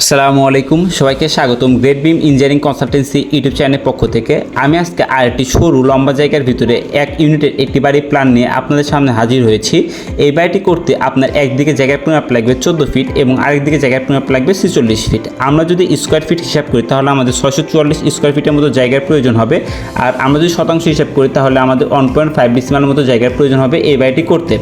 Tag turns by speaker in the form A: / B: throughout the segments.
A: আসসালামু আলাইকুম, সবাইকে স্বাগতম great beam engineering consultancy YouTube চ্যানেলের পক্ষ থেকে। আমি আজকে আরেকটি সরু লম্বা জায়গার ভিতরে এক ইউনিটের একটি বাড়ির প্ল্যান নিয়ে আপনাদের সামনে হাজির হয়েছি। এই বাড়িটি করতে আপনার একদিকে জায়গার পরিমাপ লাগবে চোদ্দ ফিট এবং আরেকদিকে জায়গার পরিমাপ লাগবে ছেচল্লিশ ফিট আমরা যদি স্কোয়ার ফিট হিসাব করি, তাহলে আমাদের ছয়শো চুয়াল্লিশ স্কোয়ার ফিটের মতো জায়গার প্রয়োজন হবে। আর আমরা যদি শতাংশ হিসাব করি, তাহলে আমাদের ওয়ান পয়েন্ট ফাইভ ডিসিমালের মতো জায়গার প্রয়োজন হবে এই বাড়িটি করতে।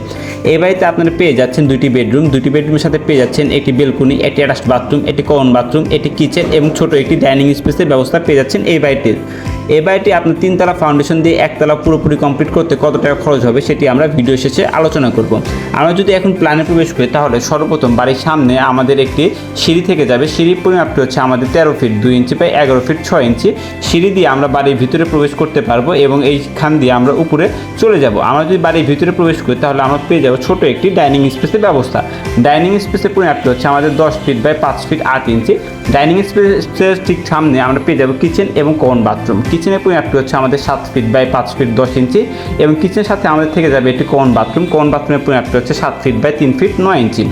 A: এই বাড়িতে আপনারা পেয়ে যাচ্ছেন দুটি বেডরুম। দুটি বেডরুমের সাথে পেয়ে যাচ্ছেন একটি বেলকুনি, একটি অ্যাটাচ বাথরুম, একটি কমন বাথরুম, একটি কিচেন এবং ছোট একটি ডাইনিং স্পেসের ব্যবস্থা পেয়ে যাচ্ছেন এই বাড়িটির এই বাড়িটি আপনার তিনতলা ফাউন্ডেশন দিয়ে একতলা পুরোপুরি কমপ্লিট করতে কত টাকা খরচ হবে সেটি আমরা ভিডিও শেষে আলোচনা করব। আমরা যদি এখন প্ল্যানে প্রবেশ করি, তাহলে সর্বপ্রথম বাড়ির সামনে আমাদের একটি সিঁড়ি থেকে যাবে। সিঁড়ির পরিমাপটি হচ্ছে আমাদের তেরো ফিট দুই ইঞ্চি বাই এগারো ফিট ছয় ইঞ্চি সিঁড়ি দিয়ে আমরা বাড়ির ভিতরে প্রবেশ করতে পারব এবং এইখান দিয়ে আমরা উপরে চলে যাব। আমরা যদি বাড়ির ভিতরে প্রবেশ করি, তাহলে আমরা পেয়ে যাব ছোট একটি ডাইনিং স্পেসের ব্যবস্থা। ডাইনিং স্পেসের পরিমাপটি হচ্ছে আমাদের দশ ফিট বাই পাঁচ ফিট আট ইঞ্চি ডাইনিং স্পেসের ঠিক সামনে আমরা পেয়ে যাব কিচেন এবং কমন বাথরুম কিচেনের পরিমাপটি হচ্ছে আমাদের সাত ফিট বাই পাঁচ ফিট দশ ইঞ্চি এবং কিচেনের সাথে আমাদের থেকে যাবে একটি কমন বাথরুম কমন বাথরুমের পরিমাপটি হচ্ছে সাত ফিট বাই তিন ফিট নয় ইঞ্চি।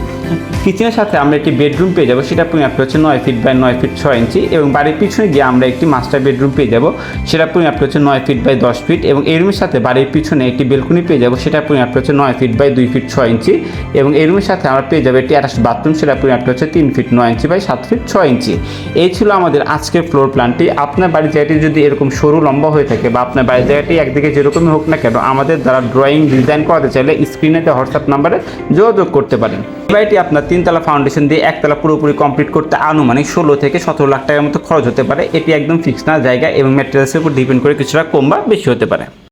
A: কিচেনের সাথে আমরা একটি বেডরুম পেয়ে যাব, সেটা পরিমাপটি হচ্ছে নয় ফিট বাই নয় ফিট ছয় ইঞ্চি এবং বাড়ির পিছনে গিয়ে আমরা একটি মাস্টার বেডরুম পেয়ে যাব, সেটা পরিমাপটি হচ্ছে নয় ফিট বাই দশ ফিট এবং এই রুমের সাথে বাড়ির পিছনে একটি বেলকুনি পেয়ে যাব, সেটা পরিমাপটি হচ্ছে নয় ফিট বাই দুই ফিট ছয় ইঞ্চি এবং এই রুমের সাথে আমরা পেয়ে যাব একটি অ্যাটাচ বাথরুম সেটা পরিমাপটি হচ্ছে তিন ফিট নয় ইঞ্চি বাই সাত ফিট ছয় ইঞ্চি। এই ছিল আমাদের আজকের ফ্লোর প্ল্যানটি আপনার বাড়ির জায়গাটি যদি এরকম সরু লম্বা হয়ে থাকে বা আপনার বাড়ির জায়গাটি একদিকে যেরকমই হোক না কেন, আমাদের দ্বারা ড্রয়িং ডিজাইন করাতে চাইলে স্ক্রিনে হোয়াটসঅ্যাপ নাম্বারে যোগাযোগ করতে পারেন। বাড়িটি আপনার তিনতলা ফাউন্ডেশন দিয়ে একতলা পুরোপুরি কমপ্লিট করতে আনুমানিক ষোলো থেকে সতেরো লাখ টাকার মতো খরচ হতে পারে। এটি একদম ফিক্স না, জায়গা এবং ম্যাটেরিয়ালসের উপর ডিপেন্ড করে কিছুটা কম বা বেশি হতে পারে।